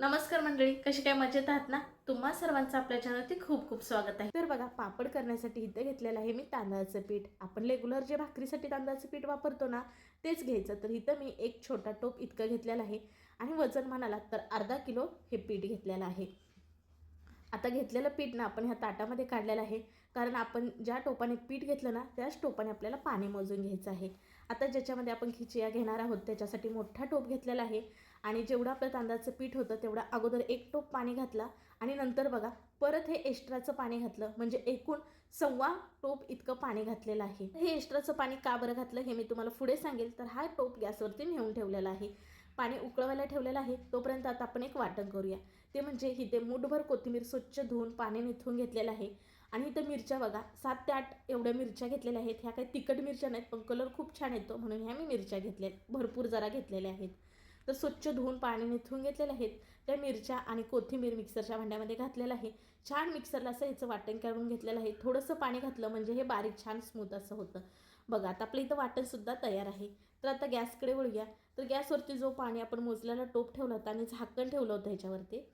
नमस्कार मंडळी कशी काय मजेत आहात ना? तुम्हा सर्वांचं आपल्या चॅनलवरती खूप खूप स्वागत आहे. तर बघा पापड करण्यासाठी इथं घेतलेलं आहे मी तांदळाचं पीठ. आपण रेग्युलर जे भाकरीसाठी तांदळाचं पीठ वापरतो ना तेच घ्यायचं. तर इथं मी एक छोटा टोप इतकं घेतलेलं आहे आणि वजन म्हणाला तर अर्धा किलो हे पीठ घेतलेलं आहे. आता घेतलेलं पीठ ना आपण ह्या ताटामध्ये काढलेलं आहे. कारण आपण ज्या टोपाने पीठ घेतलं ना त्याच टोपाने आपल्याला पाणी मोजून घ्यायचं आहे. आता ज्याच्यामध्ये आपण खिचिया घेणार आहोत त्याच्यासाठी मोठा टोप घेतलेला आहे. आणि जेवढं आपलं तांदळाचं पीठ होतं तेवढा अगोदर एक टोप पाणी घातला आणि नंतर बघा परत हे एक्स्ट्राचं पाणी घातलं. म्हणजे एकूण सव्वा टोप इतकं पाणी घातलेलं आहे. हे एक्स्ट्राचं पाणी का बरं घातलं हे मी तुम्हाला पुढे सांगेल. तर हा टोप गॅसवरती नेऊन ठेवलेला आहे. पाणी उकळवायला ठेवलेलं आहे. तोपर्यंत आता आपण एक वाटण करूया. ते म्हणजे इथे मूठभर कोथिंबीर स्वच्छ धुवून पाणी निथून घेतलेलं आहे. आणि इथं मिरच्या बघा सात ते आठ एवढ्या मिरच्या घेतलेल्या आहेत. ह्या काही तिखट मिरच्या नाहीत पण कलर खूप छान येतो. म्हणून ह्या मी मिरच्या घेतल्या भरपूर जरा घेतलेल्या आहेत. तर स्वच्छ धुवून पाणी निथून घेतलेले आहेत. त्या मिरच्या आणि कोथिंबीर मिक्सरच्या भांड्यामध्ये घातलेलं आहे. छान मिक्सरला असं ह्याचं वाटण काढून घेतलेलं आहे. थोडंसं पाणी घातलं म्हणजे हे बारीक छान स्मूथ असं होतं. बघा आता आपलं इथं वाटणसुद्धा तयार आहे. तर आता गॅसकडे वळूया. तर गॅसवरती जो पाणी आपण मोजलेला टोप ठेवला होता आणि झाकण ठेवलं होतं ह्याच्यावरती.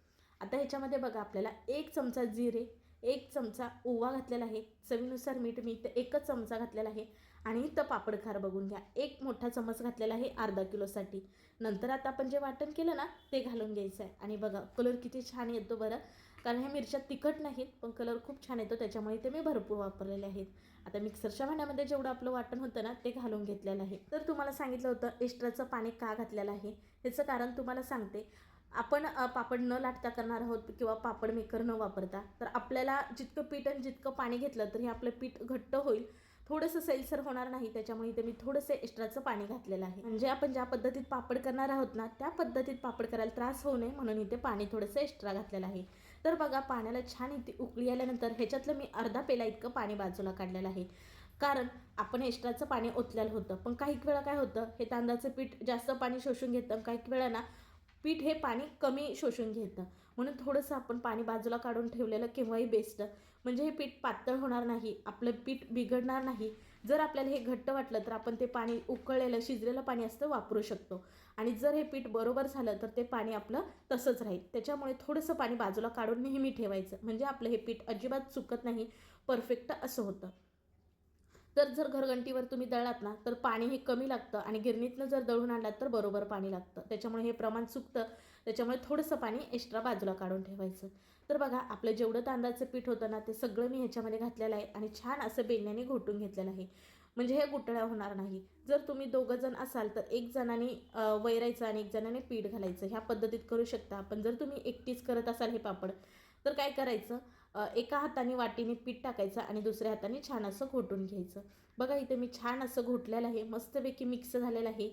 आता ह्याच्यामध्ये बघा आपल्याला एक चमचा जिरे एक चमचा ओवा घातलेला आहे. चवीनुसार मीठ मी इथं एकच चमचा घातलेला आहे. आणि इथं पापडखार बघून घ्या. एक मोठा चमच घातलेला आहे अर्धा किलोसाठी. नंतर आता आपण जे वाटण केलं ना ते घालून घ्यायचं आहे. आणि बघा कलर किती छान येतो बरं. कारण ह्या मिरच्या तिखट नाहीत पण कलर खूप छान येतो. त्याच्यामुळे ते मी भरपूर वापरलेले आहेत. आता मिक्सरच्या भांड्यामध्ये जेवढं आपलं वाटण होतं ना ते घालून घेतलेलं आहे. तर तुम्हाला सांगितलं होतं एक्स्ट्राचं पाणी का घातलेलं आहे? ह्याचं कारण तुम्हाला सांगते. आपण पापड न लाटता करणार आहोत किंवा पापड मेकर न वापरता तर आपल्याला जितकं पीठ आणि जितकं पाणी घेतलं तर हे आपलं पीठ घट्ट होईल. थोडंसं सैलसर होणार नाही त्याच्यामुळे इथे मी थोडंसं एक्स्ट्राचं पाणी घातलेलं आहे. म्हणजे आपण ज्या पद्धतीत पापड करणार आहोत ना त्या पद्धतीत पापड करायला त्रास होऊ नये म्हणून इथे पाणी थोडंसं एक्स्ट्रा घातलेलं आहे. तर बघा पाण्याला छान इथे उकळी आल्यानंतर ह्याच्यातलं मी अर्धा पेला इतकं पाणी बाजूला काढलेलं आहे. कारण आपण एक्स्ट्राचं पाणी ओतलेलं होतं पण काही वेळा काय होतं हे तांदळाचं पीठ जास्त पाणी शोषून घेतं काही वेळा ना पीठ हे पाणी कमी शोषून घेतं. म्हणून थोडंसं आपण पाणी बाजूला काढून ठेवलेलं केव्हाही बेस्ट म्हणजे हे पीठ पातळ होणार नाही आपलं पीठ बिघडणार नाही. जर आपल्याला हे घट्ट वाटलं तर आपण ते पाणी उकळलेलं शिजलेलं पाणी असतं वापरू शकतो. आणि जर हे पीठ बरोबर झालं तर ते पाणी आपलं तसंच राहील. त्याच्यामुळे थोडंसं पाणी बाजूला काढून नेहमी ठेवायचं. म्हणजे आपलं हे पीठ अजिबात चुकत नाही परफेक्ट असं होतं. तर जर घरघंटीवर तुम्ही दळलात ना तर पाणी हे कमी लागतं आणि गिरणीतनं जर दळून आणलात तर बरोबर पाणी लागतं. त्याच्यामुळे हे प्रमाण चुकतं त्याच्यामुळे थोडंसं पाणी एक्स्ट्रा बाजूला काढून ठेवायचं. तर बघा आपलं जेवढं तांदळाचं पीठ होतं ना ते सगळं मी ह्याच्यामध्ये घातलेलं आहे आणि छान असं बेण्याने घोटून घेतलेलं आहे. म्हणजे हे गुटळ्या होणार नाही. जर तुम्ही दोघं जण असाल तर एक जणाने वैरायचं आणि एक जणाने पीठ घालायचं. ह्या पद्धतीत करू शकता पण जर तुम्ही एकटीच करत असाल हे पापड तर काय करायचं? एका हाताने वाटीने पीठ टाकायचं आणि दुसऱ्या हाताने छान असं घोटून घ्यायचं. बघा इथे मी छान असं घोटलेलं आहे. मस्तपैकी मिक्स झालेलं आहे.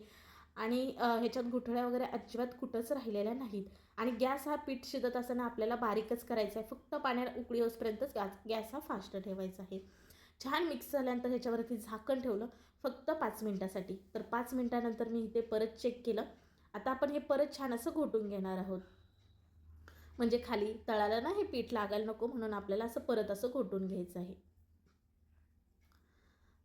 आणि ह्याच्यात गुठळ्या वगैरे अजिबात कुठंच राहिलेल्या नाहीत. आणि गॅस हा पीठ शिजत असताना आपल्याला बारीकच करायचा आहे. फक्त पाण्याला उकळी होसपर्यंतच गॅस गॅस हा फास्ट ठेवायचा आहे. छान मिक्स झाल्यानंतर ह्याच्यावरती झाकण ठेवलं फक्त पाच मिनटासाठी. तर पाच मिनटानंतर मी इथे परत चेक केलं. आता आपण हे परत छान असं घोटून घेणार आहोत. म्हणजे खाली तळाला ना हे पीठ लागायला नको म्हणून आपल्याला असं परत असं घोटून घ्यायचं आहे.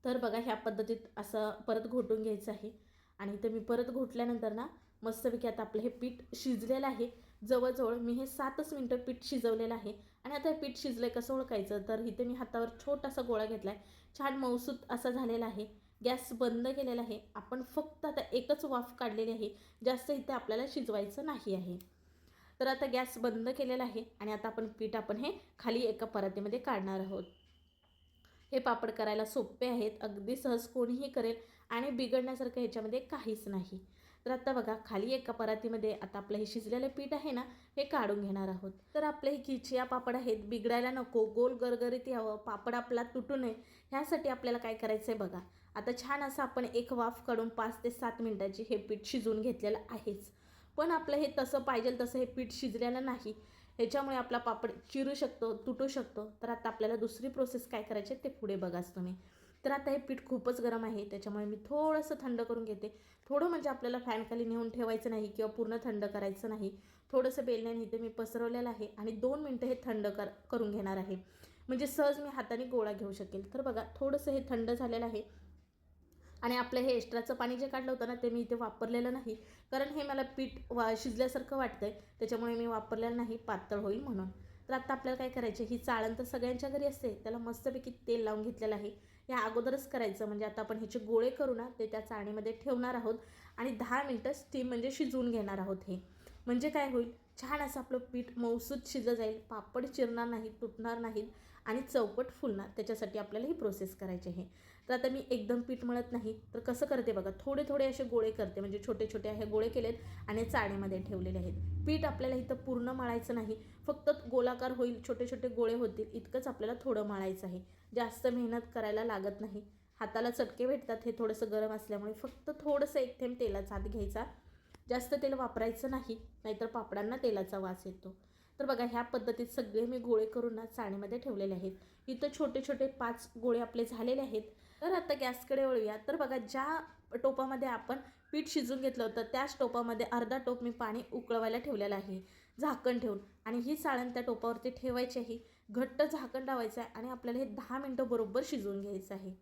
तर बघा ह्या पद्धतीत असं परत घोटून घ्यायचं आहे. आणि इथं मी परत घोटल्यानंतर ना मस्तपैकी आता आपलं हे पीठ शिजलेलं आहे. जवळजवळ मी हे सातच मिनटं पीठ शिजवलेलं आहे. आणि आता हे पीठ शिजलं आहे कसं ओळखायचं? तर इथे मी हातावर छोटासा गोळा घेतला आहे छान मौसूत असा झालेला आहे. गॅस बंद केलेला आहे. आपण फक्त आता एकच वाफ काढलेली आहे. जास्त इथे आपल्याला शिजवायचं नाही आहे. तर आता गॅस बंद केलेला आहे आणि आता आपण पीठ आपण हे खाली एका परातीमध्ये काढणार आहोत. हे पापड करायला सोपे आहेत. अगदी सहज कोणीही करेल. आणि बिघडण्यासारखं ह्याच्यामध्ये काहीच नाही. तर आता बघा खाली एका परातीमध्ये आता आपलं हे शिजलेलं पीठ आहे ना हे काढून घेणार आहोत. तर आपले हे खिचिया पापड आहेत बिघडायला नको गोल गरगरीत यावं पापड आपला तुटू नये ह्यासाठी आपल्याला काय करायचं आहे बघा. आता छान असं आपण एक वाफ काढून पाच ते सात मिनटाची हे पीठ शिजवून घेतलेलं आहेच. पण आपलं हे तसं पाहिजे तसं हे पीठ शिजलेलं नाही. ह्याच्यामुळे आपला पापड चिरू शकतो तुटू शकतो. तर आता आपल्याला दुसरी प्रोसेस काय करायची आहे ते पुढे बघाच तुम्ही. तर आता हे पीठ खूपच गरम आहे त्याच्यामुळे मी थोडंसं थंड करून घेते. थोडं म्हणजे आपल्याला फॅनखाली नेऊन ठेवायचं नाही किंवा पूर्ण थंड करायचं नाही. थोडंसं बेलण्याने इथे मी पसरवलेलं आहे आणि दोन मिनटं हे थंड कर करून घेणार आहे. म्हणजे सहज मी हाताने गोळा घेऊ शकेल. तर बघा थोडंसं हे थंड झालेलं आहे. आणि आपलं हे एक्स्ट्राचं पाणी जे काढलं होतं ना ते मी इथे वापरलेलं नाही. कारण हे मला पीठ वा शिजल्यासारखं वाटतं आहे त्याच्यामुळे मी वापरलेलं नाही पातळ होईल म्हणून. तर आता आपल्याला काय करायचे ही चाळण तर सगळ्यांच्या घरी असते. त्याला मस्तपैकी तेल लावून घेतलेलं आहे. या अगोदरच करायचं. म्हणजे आता आपण ह्याचे गोळे करू ना ते त्या चाळणीमध्ये ठेवणार आहोत आणि दहा मिनटं स्टीम म्हणजे शिजवून घेणार आहोत हे. म्हणजे काय होईल? छान असं आपलं पीठ मौसूद शिजलं जाईल पापड चिरणार नाहीत तुटणार नाहीत आणि चौकट फुलणार. त्याच्यासाठी आपल्याला ही प्रोसेस करायची आहे. तर आता मी एकदम पीठ मळत नाही. तर कसं करते बघा थोडे थोडे असे गोळे करते. म्हणजे छोटे छोटे हे गोळे केलेत आणि चाळणीमध्ये ठेवलेले आहेत. पीठ आपल्याला इथं पूर्ण मळायचं नाही. फक्त गोलाकार होईल छोटे छोटे गोळे होतील इतकंच आपल्याला थोडं मळायचं आहे. जास्त मेहनत करायला लागत नाही. हाताला चटके भेटतात हे थोडंसं गरम असल्यामुळे फक्त थोडंसं एक थेंब तेलाचा हात घ्यायचा. जास्त तेल वापरायचं नाही नाहीतर पापडांना तेलाचा वास येतो. तर बघा ह्या पद्धतीत सगळे मी गोळे करून ना चाळणीमध्ये ठेवलेले आहेत. इथं छोटे छोटे पाच गोळे आपले झालेले आहेत. तर आता गॅसकडे वळूया. तर बघा ज्या टोपामध्ये आपण पीठ शिजून घेतलं होतं त्याच टोपामध्ये अर्धा टोप मी पाणी उकळवायला ठेवलेलं आहे. झाकण ठेवून. आणि ही चाळण त्या टोपावरती ठेवायची आहे. घट्ट झाकण लावायचं आहे आणि आपल्याला हे दहा मिनटं बरोबर शिजवून घ्यायचं आहे.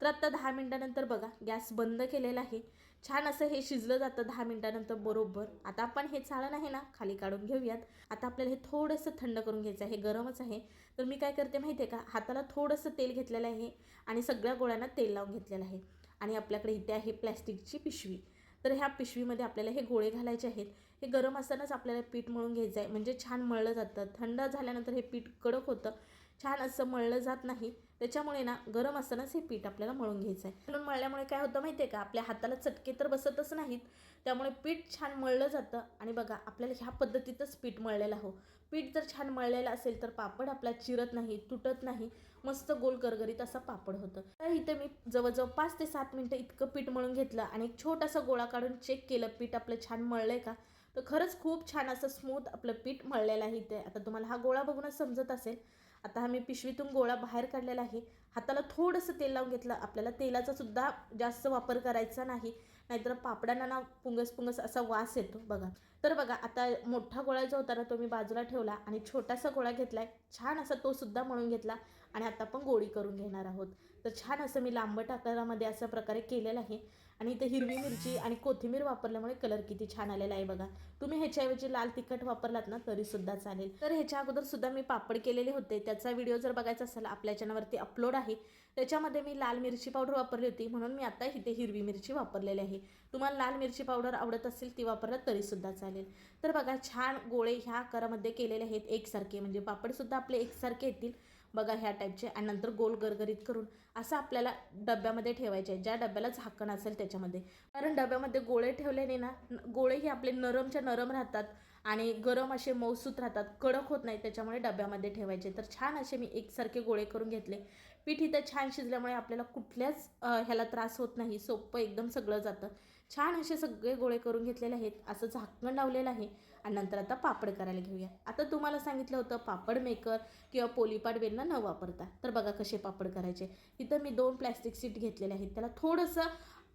तर आत्ता दहा मिनटानंतर बघा गॅस बंद केलेला आहे. छान असं हे शिजलं जातं दहा मिनटानंतर बरोबर. आता आपण हे चाळण आहे ना खाली काढून घेऊयात. आता आपल्याला हे थोडंसं थंड करून घ्यायचं आहे गरमच आहे. तर मी काय करते माहिती आहे का हाताला थोडंसं तेल घेतलेलं आहे आणि सगळ्या गोळ्यांना तेल लावून घेतलेलं आहे. आणि आपल्याकडे इथे आहे प्लॅस्टिकची पिशवी. तर ह्या पिशवीमध्ये आपल्याला हे गोळे घालायचे आहेत. हे गरम असतानाच आपल्याला पीठ मळून घ्यायचं आहे म्हणजे छान मळलं जातं. थंड झाल्यानंतर हे पीठ कडक होतं. छान असं मळलं जात नाही. त्याच्यामुळे ना गरम असतानाच हे पीठ आपल्याला मळून घ्यायचं आहे म्हणून मळल्यामुळे काय होतं माहिती आहे का? आपल्या हाताला चटके तर बसतच नाहीत. त्यामुळे पीठ छान मळलं जातं. आणि बघा आपल्याला ह्या पद्धतीतच पीठ मळलेलं हो पीठ जर छान मळलेलं असेल तर पापड आपला चिरत नाही तुटत नाही. मस्त गोल करगरीत असा पापड होतं. तर इथे मी जवळजवळ पाच ते सात मिनटं इतकं पीठ मळून घेतलं आणि एक छोटासा गोळा काढून चेक केलं पीठ आपलं छान मळलं आहे का? तर खरंच खूप छान असं स्मूथ आपलं पीठ मळलेलं आहे इथे. आता तुम्हाला हा गोळा बघूनच समजत असेल. आता हा मी पिशवीतून गोळा बाहेर काढलेला आहे. हाताला थोडंसं तेल लावून घेतलं. आपल्याला तेलाचा सुद्धा जास्त वापर करायचा नाही. नाहीतर पापडांना ना पुंगस पुंगस असा वास येतो बघा. तर बघा आता मोठा गोळा जो होता ना तो मी बाजूला ठेवला आणि छोटासा गोळा घेतला आहे छान असा तो सुद्धा म्हणून घेतला आणि आता आपण गोळी करून घेणार आहोत. तर छान असं मी लांबट आकारामध्ये अशा प्रकारे केलेलं आहे. आणि इथे हिरवी मिरची आणि कोथिंबीर वापरल्यामुळे कलर किती छान आलेला आहे बघा. तुम्ही ह्याच्याऐवजी लाल तिखट वापरलात ना तरी सुद्धा चालेल. तर ह्याच्या अगोदर सुद्धा मी पापड केलेले होते. त्याचा व्हिडिओ जर बघायचा असेल आपल्या चॅनलवरती अपलोड आहे. त्याच्यामध्ये मी लाल मिरची पावडर वापरली होती. म्हणून मी आता इथे हिरवी मिरची वापरलेली आहे. तुम्हाला लाल मिरची पावडर आवडत असेल ती वापरला तरीसुद्धा चालेल. तर बघा छान गोळे ह्या आकारामध्ये केलेले आहेत. एकसारखे म्हणजे पापडसुद्धा आपले एकसारखे येतील. बघा ह्या टाईपचे आणि नंतर गोल गरगरीत करून असं आपल्याला डब्यामध्ये ठेवायचे आहे. ज्या डब्याला झाकण असेल त्याच्यामध्ये. कारण डब्यामध्ये गोळे ठेवल्याने ना गोळेही आपले नरमच्या नरम राहतात आणि गरम असे मौसूत राहतात. कडक होत नाही त्याच्यामुळे डब्यामध्ये ठेवायचे तर छान असे मी एकसारखे गोळे करून घेतले. पीठ इथं छान शिजल्यामुळे आपल्याला कुठल्याच ह्याला त्रास होत नाही. सोपं एकदम सगळं जातं. छान असे सगळे गोळे करून घेतलेले आहेत. असं झाकण लावलेलं आहे. आणि नंतर आता पापड करायला घेऊया. आता तुम्हाला सांगितलं होतं पापड मेकर किंवा पोलीपाट वेलना न वापरता. तर बघा कसे पापड करायचे. इथं मी दोन प्लॅस्टिक सीट घेतलेले आहेत. त्याला थोडंसं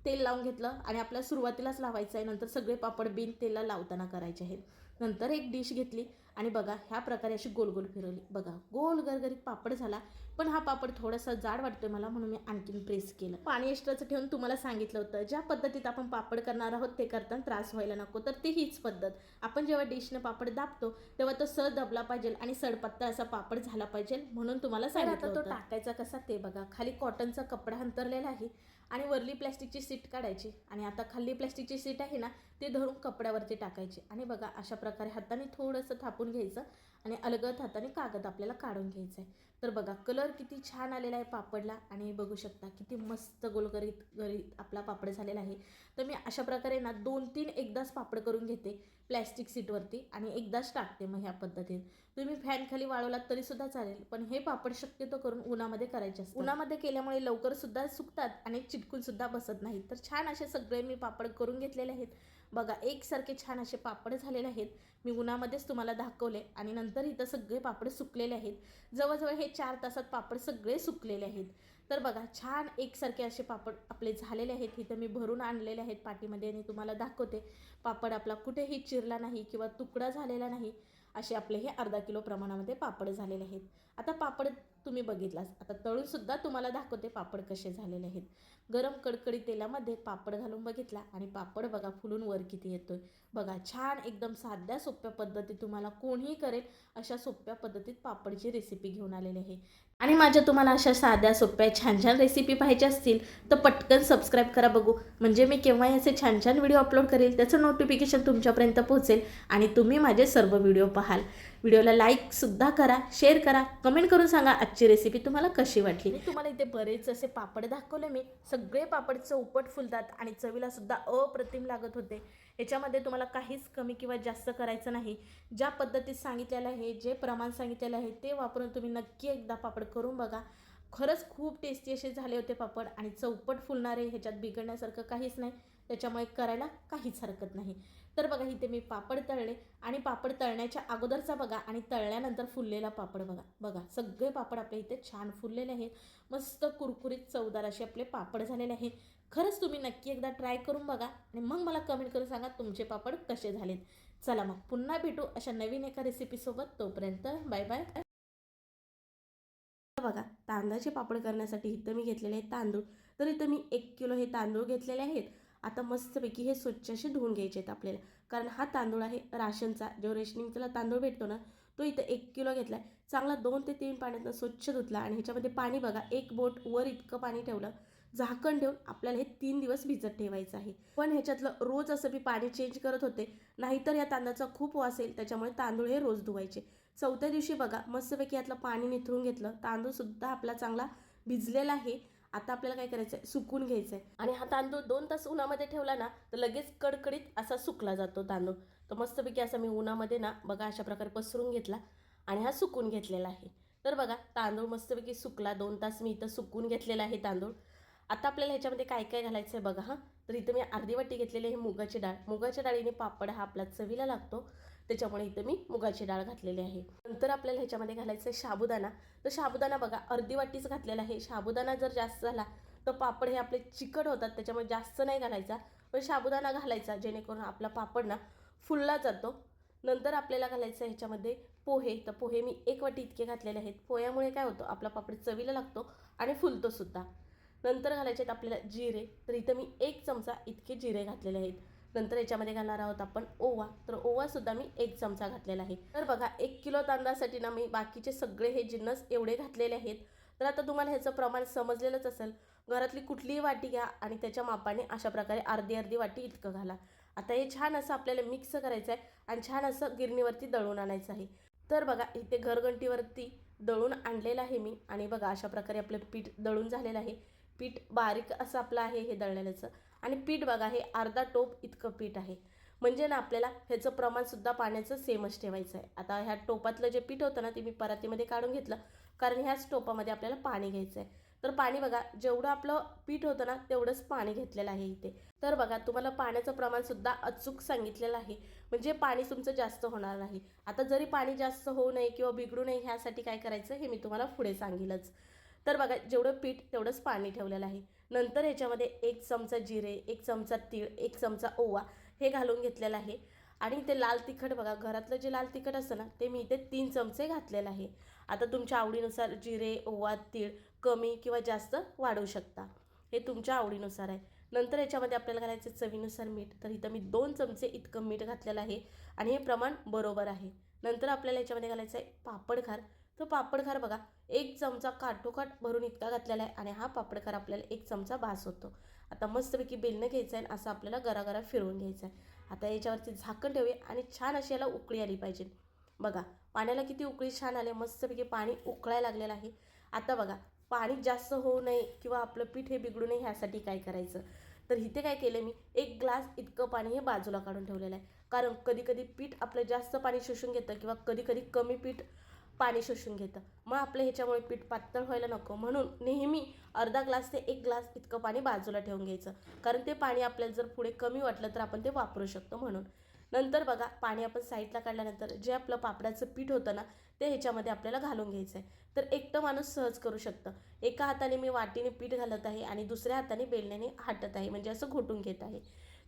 तेल लावून घेतलं आणि आपल्याला सुरुवातीलाच लावायचं आहे नंतर सगळे पापड बिन तेला लावताना करायचे आहेत. नंतर एक डिश घेतली. आणि बघा ह्या प्रकारे अशी गोल गोल फिरवली. बघा गोल गरगरीत पापड झाला पण हा पापड थोडासा जाड वाटतोय मला म्हणून मी आणखीन प्रेस केलं. पाणी एक्स्ट्राचं ठेवून तुम्हाला सांगितलं होतं ज्या पद्धतीत आपण पापड करणार आहोत ते करताना त्रास व्हायला नको. तर ती हीच पद्धत. आपण जेव्हा डिशनं पापड दाबतो तेव्हा तो सळ दबला पाहिजे आणि सडपत्ता असा पापड झाला पाहिजे म्हणून तुम्हाला सांगितलं तो टाकायचा कसा ते बघा. खाली कॉटनचा कपडा अंतरलेला आहे. आणि वरली प्लॅस्टिकची सीट काढायची. आणि आता खाली प्लॅस्टिकची सीट आहे ना ते धरून कपड्यावरती टाकायची. आणि बघा अशा प्रकारे हाताने थोडंसं थापून घ्यायचं आणि अलगद हाताने कागद आपल्याला काढून घ्यायचा आहे तर बघा कलर किती छान आलेला आहे पापडला आणि बघू शकता किती मस्त गोलगरीत गरीत आपला पापड झालेला आहे. तर मी अशा प्रकारे ना दोन तीन एकदाच पापड करून घेते प्लॅस्टिक सीटवरती आणि एकदाच टाकते मग ह्या पद्धतीत. तुम्ही फॅन खाली वाळवलात तरीसुद्धा चालेल पण हे पापड शक्यतो करून उन्हामध्ये करायचे असतात. उन्हामध्ये केल्यामुळे लवकरसुद्धा सुकतात आणि चिटकूनसुद्धा बसत नाहीत. तर छान असे सगळे मी पापड करून घेतलेले आहेत. बघा एकसारखे छान असे पापड झालेले आहेत. मी उन्हामध्येच तुम्हाला दाखवले आणि नंतर इथं सगळे पापड सुकलेले आहेत. जवळजवळ हे चार तासात पापड सगळे सुकलेले आहेत. तर बघा छान एकसारखे असे पापड आपले झालेले आहेत. इथं मी भरून आणलेले आहेत पाठीमध्ये आणि तुम्हाला दाखवते. पापड आपला कुठेही चिरला नाही किंवा तुकडा झालेला नाही. असे आपले हे अर्धा किलो प्रमाणामध्ये पापड झालेले आहेत. आता पापड तुम्ही बघितलास. आता तळूनसुद्धा तुम्हाला दाखवते पापड कसे झालेले आहेत. गरम कडकडी तेलामध्ये पापड घालून बघितला आणि पापड बघा फुलून वर किती येतो आहे बघा छान एकदम साध्या सोप्या पद्धतीत तुम्हाला कोणीही करेल अशा सोप्या पद्धतीत पापडची रेसिपी घेऊन आलेली आहे. आणि माझ्या तुम्हाला अशा साध्या सोप्या छान छान रेसिपी पाहिजे असतील तर पटकन सबस्क्राईब करा बघू. म्हणजे मी केव्हाही असे छान छान व्हिडिओ अपलोड करेल त्याचं नोटिफिकेशन तुमच्यापर्यंत पोहोचेल आणि तुम्ही माझे सर्व व्हिडिओ पाहाल. व्हिडिओला लाईकसुद्धा करा शेअर करा कमेंट करून सांगा. आजची रेसिपी तुम्हाला कशी वाटली? मी तुम्हाला इथे बरेच असे पापड दाखवले. मी सगळे पापड चौपट फुलतात आणि चवीला सुद्धा अप्रतिम लागत होते. याच्यामध्ये तुम्हाला काहीच कमी किंवा जास्त करायचं नाही. ज्या पद्धतीत सांगितलेलं आहे जे प्रमाण सांगितलेलं आहे ते वापरून तुम्ही नक्की एकदा पापड करून बघा. खरंच खूप टेस्टी असे झाले होते पापड आणि चौपट फुलणारे ह्याच्यात बिघडण्यासारखं काहीच नाही. त्याच्यामुळे करायला काहीच हरकत नाही. तर बघा इथे मी पापड तळले आणि पापड तळण्याच्या अगोदरचा बघा आणि तळल्यानंतर फुललेला पापड बघा. बघा सगळे पापड आपल्या इथे छान फुललेले आहेत. मस्त कुरकुरीत चवदार असे आपले पापड झालेले आहे खरंच तुम्ही नक्की एकदा ट्राय करून बघा आणि मग मला कमेंट करून सांगा तुमचे पापड कसे झालेत. चला मग पुन्हा भेटू अशा नवीन एका रेसिपीसोबत तोपर्यंत बाय बाय बघा तांदळाचे पापड करण्यासाठी इथं मी घेतलेले आहेत तांदूळ. तर इथं मी एक किलो हे तांदूळ घेतलेले आहेत. आता मस्तपैकी हे स्वच्छ असे धुवून घ्यायचे आहेत आपल्याला. कारण हा तांदूळ आहे राशनचा. जो रेशनिंगचा तांदूळ भेटतो ना तो इथं एक किलो घेतला आहे चांगला दोन ते तीन पाण्यातनं स्वच्छ धुतला आणि ह्याच्यामध्ये पाणी बघा एक बोट वर इतकं पाणी ठेवलं झाकण ठेवून आपल्याला हे तीन दिवस भिजत ठेवायचं आहे. पण ह्याच्यातलं रोज असं मी पाणी चेंज करत होते नाहीतर या तांदळाचा खूप वास येईल त्याच्यामुळे तांदूळ हे रोज धुवायचे. चौथ्या दिवशी बघा मस्तपैकी यातलं पाणी निथळून घेतलं तांदूळसुद्धा आपला चांगला भिजलेला आहे. आता आपल्याला काय करायचं आहे सुकून घ्यायचं आहे आणि हा तांदूळ दोन तास उन्हामध्ये ठेवला ना तर लगेच कडकडीत असा सुकला जातो तांदूळ. तर मस्तपैकी असा मी उन्हामध्ये ना बघा अशा प्रकारे पसरून घेतला आणि हा सुकून घेतलेला आहे. तर बघा तांदूळ मस्तपैकी सुकला. दोन तास मी इथं सुकून घेतलेला आहे तांदूळ. आता आपल्याला ह्याच्यामध्ये काय काय घालायचं आहे बघा हां. तर इथं मी अर्धी वाटी घेतलेली आहे मुगाची डाळ. मुगाच्या डाळीने पापड हा आपला चवीला लागतो. त्याच्यामुळे इथं मी मुगाची डाळ घातलेली आहे. नंतर आपल्याला ह्याच्यामध्ये घालायचं आहे साबुदाणा तर साबुदाणा बघा अर्धी वाटीच घातलेला आहे. साबुदाणा जर जास्त झाला तर पापड हे आपले चिकट होतात त्याच्यामुळे जास्त नाही घालायचा. पण साबुदाणा घालायचा जेणेकरून आपला पापड ना फुलला जातो. नंतर आपल्याला घालायचं आहे ह्याच्यामध्ये पोहे. तर पोहे मी एक वाटी इतके घातलेले आहेत. पोह्यामुळे काय होतं आपला पापड चवीला लागतो आणि फुलतो सुद्धा. नंतर घालायचे आहेत आपल्याला जिरे. तर इथं मी एक चमचा इतके जिरे घातलेले आहेत. नंतर याच्यामध्ये घालणार आहोत आपण ओवा. तर ओवासुद्धा मी एक चमचा घातलेला आहे. तर बघा एक किलो तांदळासाठी ना मी बाकीचे सगळे हे जिन्नस एवढे घातलेले आहेत. तर आता तुम्हाला ह्याचं प्रमाण समजलेलंच असेल. घरातली कुठलीही वाटी घ्या आणि त्याच्या मापाने अशा प्रकारे अर्धी अर्धी वाटी इतकं घाला. आता हे छान असं आपल्याला मिक्स करायचं आहे आणि छान असं गिरणीवरती दळून आणायचं आहे. तर बघा इथे घरघंटीवरती दळून आणलेलं आहे मी आणि बघा अशा प्रकारे आपलं पीठ दळून झालेलं आहे. पीठ बारीक असं आपलं आहे हे दळलेल्याचं. आणि पीठ बघा हे अर्धा टोप इतकं पीठ आहे. म्हणजे ना आपल्याला ह्याचं प्रमाणसुद्धा पाण्याचं सेमच ठेवायचं आहे. आता ह्या टोपातलं जे पीठ होतं ना ते मी परातीमध्ये काढून घेतलं कारण ह्याच टोपामध्ये आपल्याला पाणी घ्यायचं आहे तर पाणी बघा जेवढं आपलं पीठ होतं ना तेवढंच पाणी घेतलेलं आहे इथे. तर बघा तुम्हाला पाण्याचं प्रमाणसुद्धा अचूक सांगितलेलं आहे. म्हणजे पाणी तुमचं जास्त होणार नाही. आता जरी पाणी जास्त होऊ नये किंवा बिघडू नये ह्यासाठी काय करायचं हे मी तुम्हाला पुढे सांगेलच. तर बघा जेवढं पीठ तेवढंच पाणी ठेवलेलं आहे. नंतर ह्याच्यामध्ये एक चमचा जिरे एक चमचा तीळ एक चमचा ओवा हे घालून घेतलेलं आहे. आणि ते लाल तिखट बघा घरातलं जे लाल तिखट असतं ना ते मी इथे तीन चमचे घातलेलं आहे. आता तुमच्या आवडीनुसार जिरे ओवा तीळ कमी किंवा जास्त वाढवू शकता. हे तुमच्या आवडीनुसार आहे. नंतर याच्यामध्ये आपल्याला घालायचं चवीनुसार मीठ. तर इथं मी दोन चमचे इतकं मीठ घातलेलं आहे आणि हे प्रमाण बरोबर आहे. नंतर आपल्याला याच्यामध्ये घालायचं आहे पापड तो पापड खार बघा एक चमचा काठोकाठ भरून इतका घातलेला आहे आणि हा पापड खार आपल्याला एक चमचा भास होतो. आता मस्तपैकी बेलणं घ्यायचं आहे आणि असं आपल्याला गरागरा फिरवून घ्यायचं आहे. आता याच्यावरती झाकण ठेवूया आणि छान अशी याला उकळी आली पाहिजे. बघा पाण्याला किती उकळी छान आले मस्तपैकी पाणी उकळायला लागलेलं आहे. आता बघा पाणी जास्त होऊ नये किंवा आपलं पीठ हे बिघडू नये ह्यासाठी काय करायचं? तर इथे काय केलं मी एक ग्लास इतकं पाणी हे बाजूला काढून ठेवलेलं आहे. कारण कधीकधी पीठ आपलं जास्त पाणी शोषून घेतं किंवा कधीकधी कमी पीठ पाणी शोषून घेतं. मग आपलं ह्याच्यामुळे पीठ पातळ व्हायला नको. म्हणून नेहमी अर्धा ग्लास ते एक ग्लास इतकं पाणी बाजूला ठेवून घ्यायचं. कारण ते पाणी आपल्याला जर पुढे कमी वाटलं तर आपण ते वापरू शकतो म्हणून. नंतर बघा पाणी आपण साईडला काढल्यानंतर जे आपलं पापडाचं पीठ होतं ना ते ह्याच्यामध्ये आपल्याला घालून घ्यायचं आहे तर एकटं माणूस सहज करू शकतं. एका हाताने मी वाटीने पीठ घालत आहे आणि दुसऱ्या हाताने बेलण्याने हाटत आहे. म्हणजे असं घोटून घेत आहे.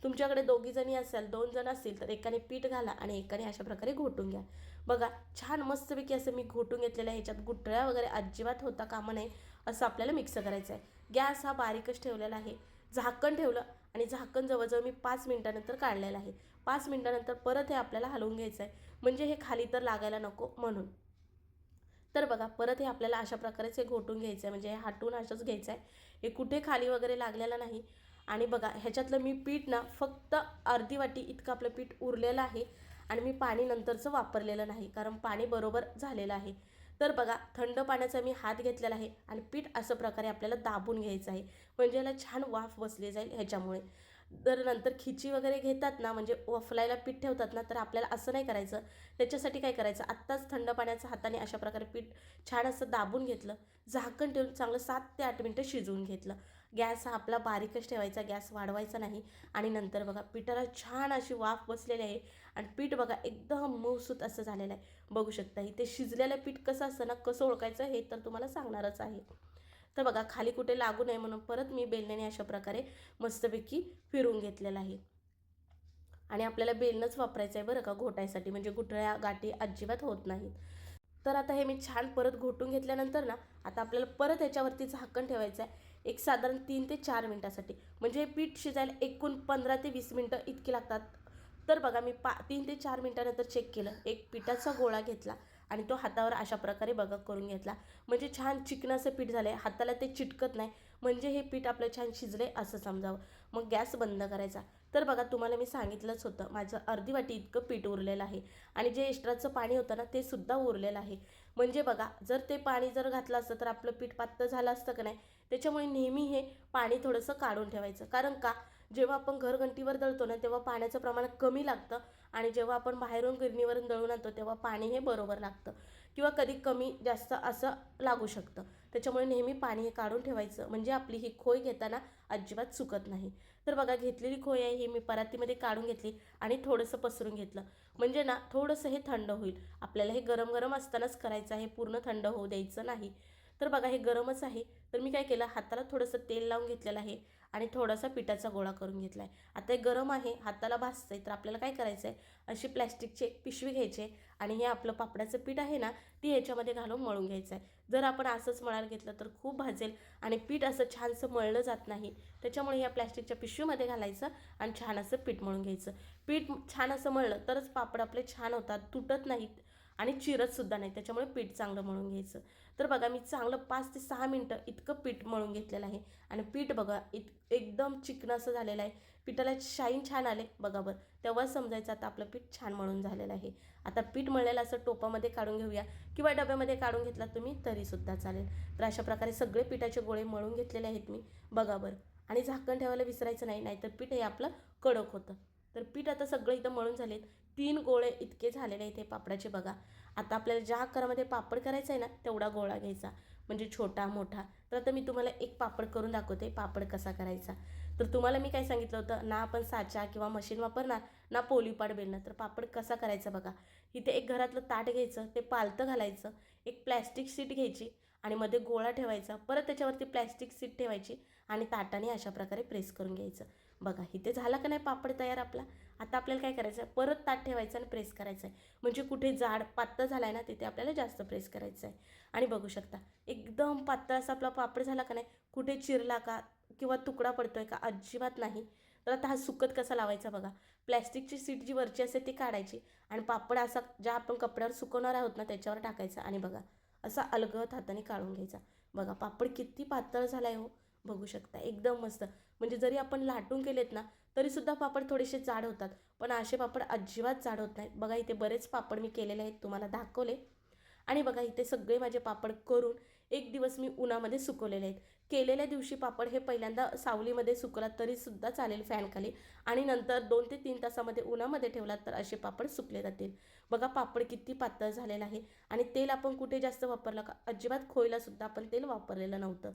तुमच्याकडे दोघी जणी असेल दोन जण असतील तर एकाने पीठ घाला आणि एकाने अशा प्रकारे घोटून घ्या. बघा छान मस्तपैकी असं मी घोटून घेतलेलं आहे ह्याच्यात गुठळ्या वगैरे अजिबात होता कामा नये असं आपल्याला मिक्स करायचं आहे गॅस हा बारीकच ठेवलेला आहे. झाकण ठेवलं आणि झाकण जवळजवळ मी पाच मिनटानंतर काढलेलं आहे. पाच मिनटानंतर परत हे आपल्याला हलवून घ्यायचं आहे म्हणजे हे खाली तर लागायला नको म्हणून. तर बघा परत हे आपल्याला अशा प्रकारेच हे घोटून घ्यायचं आहे म्हणजे हे हाटून असंच घ्यायचं आहे हे कुठे खाली वगैरे लागलेलं नाही. आणि बघा ह्याच्यातलं मी पीठ ना फक्त अर्धी वाटी इतकं आपलं पीठ उरलेलं आहे आणि मी पाणी नंतरचं वापरलेलं नाही कारण पाणी बरोबर झालेलं आहे. तर बघा थंड पाण्याचा मी हात घेतलेला आहे आणि पीठ असं प्रकारे आपल्याला दाबून घ्यायचं आहे. म्हणजे याला छान वाफ बसली जाईल ह्याच्यामुळे. तर नंतर खिची वगैरे घेतात ना म्हणजे वफलायला पीठ ठेवतात ना तर आपल्याला असं नाही करायचं. त्याच्यासाठी काय करायचं? आत्ताच थंड पाण्याच्या हाताने अशा प्रकारे पीठ छान असं दाबून घेतलं झाकण ठेवून चांगलं सात ते आठ मिनटं शिजवून घेतलं. गॅस हा आपला बारीकच ठेवायचा गॅस वाढवायचा नाही. आणि नंतर बघा पिठाला छान अशी वाफ बसलेली आहे. आणि पीठ बघा एकदम मऊसूत असं झालेलं आहे. बघू शकता इथे शिजलेलं पीठ कसं असतं ना कसं ओळखायचं हे तर तुम्हाला सांगणारच आहे. तर बघा खाली कुठे लागू नये म्हणून परत मी बेलण्याने अशा प्रकारे मस्तपैकी फिरून घेतलेलं आहे. आणि आपल्याला बेलनंच वापरायचं आहे बरं का घोटायसाठी. म्हणजे गुठळ्या गाठी अजिबात होत नाहीत. तर आता हे मी छान परत घोटून घेतल्यानंतर ना आता आपल्याला परत याच्यावरती झाकण ठेवायचं आहे एक साधारण तीन ते चार मिनटासाठी. म्हणजे हे पीठ शिजायला एकूण पंधरा ते वीस मिनटं इतकी लागतात. तर बघा मी पा तीन ते चार मिनटानंतर चेक केलं. एक पिठाचा गोळा घेतला आणि तो हातावर अशा प्रकारे बघा करून घेतला. म्हणजे छान चिकनाचं पीठ झालं आहे हाताला ते चिटकत नाही. म्हणजे हे पीठ आपलं छान शिजले असं समजावं. मग गॅस बंद करायचा. तर बघा तुम्हाला मी सांगितलंच होतं माझं अर्धी वाटी इतकं पीठ उरलेलं आहे. आणि जे एक्स्ट्राचं पाणी होतं ना ते सुद्धा उरलेलं आहे. म्हणजे बघा जर ते पाणी जर घातलं असतं तर आपलं पीठ पातळ झालं असतं का नाही? त्याच्यामुळे नेहमी हे पाणी थोडंसं काढून ठेवायचं. कारण का? जेव्हा आपण घरघंटीवर दळतो ना तेव्हा पाण्याचं प्रमाण कमी लागतं. आणि जेव्हा आपण बाहेरून गिरणीवरून दळून आणतो तेव्हा पाणी हे बरोबर लागतं. किंवा कधी कमी जास्त असं लागू शकतं. त्याच्यामुळे नेहमी पाणी हे काढून ठेवायचं. म्हणजे आपली ही खोय घेताना अजिबात चुकत नाही. तर बघा घेतलेली खोय आहे ही मी परातीमध्ये काढून घेतली आणि थोडंसं पसरून घेतलं. म्हणजे ना थोडंसं हे थंड होईल. आपल्याला हे गरम गरम असतानाच करायचं आहे पूर्ण थंड होऊ द्यायचं नाही. तर बघा हे गरमच आहे. तर मी काय केलं हाताला थोडंसं तेल लावून घेतलेलं आहे आणि थोडासा पिठाचा गोळा करून घेतला आहे आता हे गरम आहे हाताला भाजतं आहे तर आपल्याला काय करायचं आहे अशी प्लॅस्टिकची एक पिशवी घ्यायची आहे आणि हे आपलं पापडाचं पीठ आहे ना ती ह्याच्यामध्ये घालून मळून घ्यायचं आहे जर आपण असंच मळायला घेतलं तर खूप भाजेल आणि पीठ असं छानसं मळलं जात नाही. त्याच्यामुळे ह्या प्लॅस्टिकच्या पिशवीमध्ये घालायचं आणि छान असं पीठ मळून घ्यायचं. पीठ छान असं मळलं तरच पापड आपले छान होतात तुटत नाहीत. आणि चिरतसुद्धा नाही. त्याच्यामुळे पीठ चांगलं मळून घ्यायचं. तर बघा मी चांगलं पाच ते सहा मिनटं इतकं पीठ मळून घेतलेलं आहे. आणि पीठ बघा इत एकदम चिकन असं झालेलं आहे. पिठाला शाईन छान आले. बघा बरं तेव्हा समजायचं आता आपलं पीठ छान मळून झालेलं आहे. आता पीठ मळलेलं असं टोपामध्ये काढून घेऊया किंवा डब्यामध्ये काढून घेतला तुम्ही तरीसुद्धा चालेल. तर अशा प्रकारे सगळे पिठाचे गोळे मळून घेतलेले आहेत मी. बघा बरं. आणि झाकण ठेवायला विसरायचं नाही नाहीतर पीठ हे आपलं कडक होतं. तर पीठ आता सगळं इथं मळून झाले तीन गोळे इतके झालेले आहेत हे पापडाचे बघा. आता आपल्याला ज्या आकारामध्ये पापड करायचा आहे ना तेवढा गोळा घ्यायचा. म्हणजे छोटा मोठा. तर आता मी तुम्हाला एक पापड करून दाखवते पापड कसा करायचा. तर तुम्हाला मी काय सांगितलं होतं ना आपण साचा किंवा मशीन वापरणार ना पोलीपाड बेलणार तर पापड कसा करायचा बघा. इथे एक घरातलं ताट घ्यायचं ते पालतं घालायचं एक प्लॅस्टिक सीट घ्यायची आणि मध्ये गोळा ठेवायचा. परत त्याच्यावरती प्लॅस्टिक सीट ठेवायची आणि ताटाने अशा प्रकारे प्रेस करून घ्यायचं. बघा इथे झाला का नाही पापड तयार आपला? आता आपल्याला काय करायचं आहे परत ताट ठेवायचं आणि प्रेस करायचं आहे म्हणजे कुठे जाड पातळ झाला आहे ना तिथे आपल्याला जास्त प्रेस करायचं आहे आणि बघू शकता एकदम पातळ असा आपला पापड झाला का नाही कुठे चिरला का किंवा तुकडा पडतो आहे का अजिबात नाही. तर आता हा सुकत कसा लावायचा बघा. प्लॅस्टिकची सीट जी वरची असते ती काढायची आणि पापड असा ज्या आपण कपड्यावर सुकवणार आहोत ना त्याच्यावर टाकायचा आणि बघा असा अलगत हाताने काढून घ्यायचा. बघा पापड किती पातळ झाला आहे हो. बघू शकता. एकदम मस्त. म्हणजे जरी आपण लाटून केलेत ना तरीसुद्धा पापड थोडेसे जाड होतात. पण असे पापड अजिबात जाड होत नाहीत. बघा इथे बरेच पापड मी केलेले आहेत तुम्हाला दाखवले. आणि बघा इथे सगळे माझे पापड करून एक दिवस मी उन्हामध्ये सुकवलेले आहेत. केलेल्या दिवशी पापड हे पहिल्यांदा सावलीमध्ये सुकलात तरीसुद्धा चालेल फॅनखाली. आणि नंतर दोन ते तीन तासामध्ये उन्हामध्ये ठेवलात तर असे पापड सुकले जातील. बघा पापड किती पातळ झालेलं आहे. आणि तेल आपण कुठे जास्त वापरलं का? अजिबात खोयलासुद्धा आपण तेल वापरलेलं नव्हतं.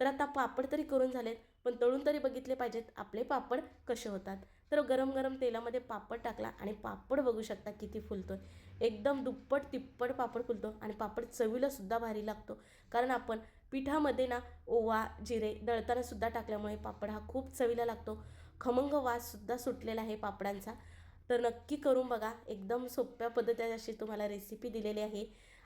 तर आता पापड तरी करून झालेत पण तळून तरी बघितले पाहिजेत आपले पापड कसे होतात. तर गरम गरम तेलामध्ये पापड टाकला आणि पापड बघू शकता किती फुलतो एकदम दुप्पट तिप्पट पापड फुलतो आणि पापड चवीला सुद्धा भारी लागतो. कारण आपण पिठामध्ये ना ओवा जिरे दळताना सुद्धा टाकल्यामुळे पापड हा खूप चवीला लागतो. खमंग वाससुद्धा सुटलेला आहे पापडांचा. तर नक्की करून बघा. एकदम सोप्या पद्धतीने अशी तुम्हाला रेसिपी दिलेली आहे.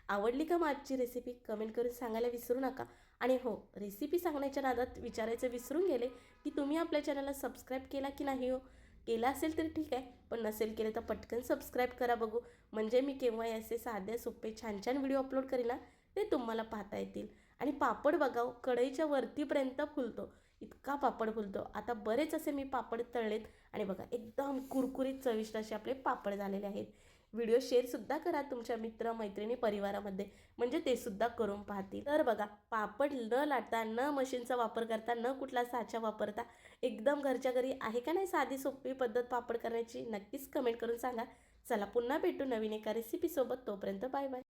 आवडली का माझी रेसिपी कमेंट करून सांगायला विसरू नका. आणि हो रेसिपी सांगण्याच्या नादात विचारायचं विसरून गेले की तुम्ही आपल्या चॅनलला सबस्क्राईब केला की नाही हो? केला असेल तर ठीक आहे पण नसेल केलं तर पटकन सबस्क्राईब करा बघू. म्हणजे मी केव्हा असे साधे सोपे छान छान व्हिडिओ अपलोड करीना ना ते तुम्हाला पाहता येतील. आणि पापड बघाव हो, कढईच्या वरतीपर्यंत फुलतो. इतका पापड फुलतो. आता बरेच असे मी पापड तळलेत. आणि बघा एकदम कुरकुरीत चविष्ट असे आपले पापड झालेले आहेत. व्हिडिओ शेअरसुद्धा करा तुमच्या मित्र मैत्रिणी परिवारामध्ये. म्हणजे ते सुद्धा करून पाहतील. तर बघा पापड न लाटता न मशीनचा वापर करता न कुठला साचा वापरता एकदम घरच्या घरी आहे का नाही साधी सोपी पद्धत पापड करण्याची? नक्कीच कमेंट करून सांगा. चला पुन्हा भेटू नवीन एका रेसिपीसोबत तोपर्यंत बाय बाय.